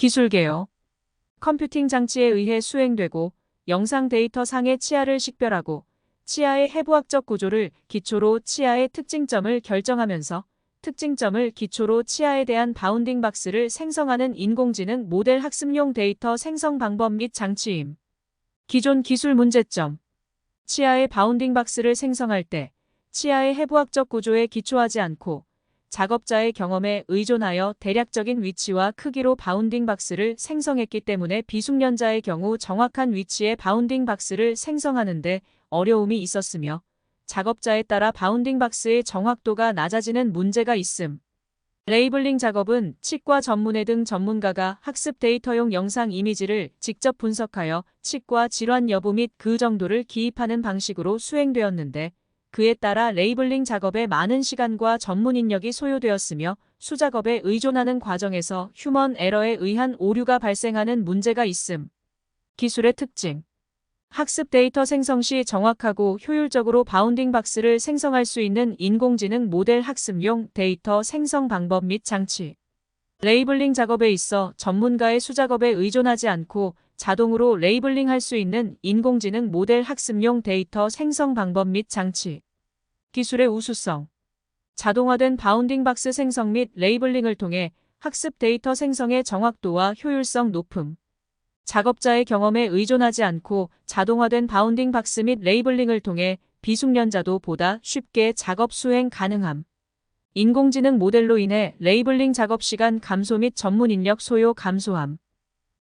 기술 개요. 컴퓨팅 장치에 의해 수행되고 영상 데이터 상의 치아를 식별하고 치아의 해부학적 구조를 기초로 치아의 특징점을 결정하면서 특징점을 기초로 치아에 대한 바운딩 박스를 생성하는 인공지능 모델 학습용 데이터 생성 방법 및 장치임. 기존 기술 문제점. 치아의 바운딩 박스를 생성할 때 치아의 해부학적 구조에 기초하지 않고 작업자의 경험에 의존하여 대략적인 위치와 크기로 바운딩 박스를 생성했기 때문에 비숙련자의 경우 정확한 위치의 바운딩 박스를 생성하는데 어려움이 있었으며 작업자에 따라 바운딩 박스의 정확도가 낮아지는 문제가 있음. 레이블링 작업은 치과 전문의 등 전문가가 학습 데이터용 영상 이미지를 직접 분석하여 치과 질환 여부 및 그 정도를 기입하는 방식으로 수행되었는데 그에 따라 레이블링 작업에 많은 시간과 전문 인력이 소요되었으며 수작업에 의존하는 과정에서 휴먼 에러에 의한 오류가 발생하는 문제가 있음. 기술의 특징 학습 데이터 생성 시 정확하고 효율적으로 바운딩 박스를 생성할 수 있는 인공지능 모델 학습용 데이터 생성 방법 및 장치. 레이블링 작업에 있어 전문가의 수작업에 의존하지 않고 자동으로 레이블링 할 수 있는 인공지능 모델 학습용 데이터 생성 방법 및 장치. 기술의 우수성. 자동화된 바운딩 박스 생성 및 레이블링을 통해 학습 데이터 생성의 정확도와 효율성 높음. 작업자의 경험에 의존하지 않고 자동화된 바운딩 박스 및 레이블링을 통해 비숙련자도 보다 쉽게 작업 수행 가능함. 인공지능 모델로 인해 레이블링 작업 시간 감소 및 전문 인력 소요 감소함.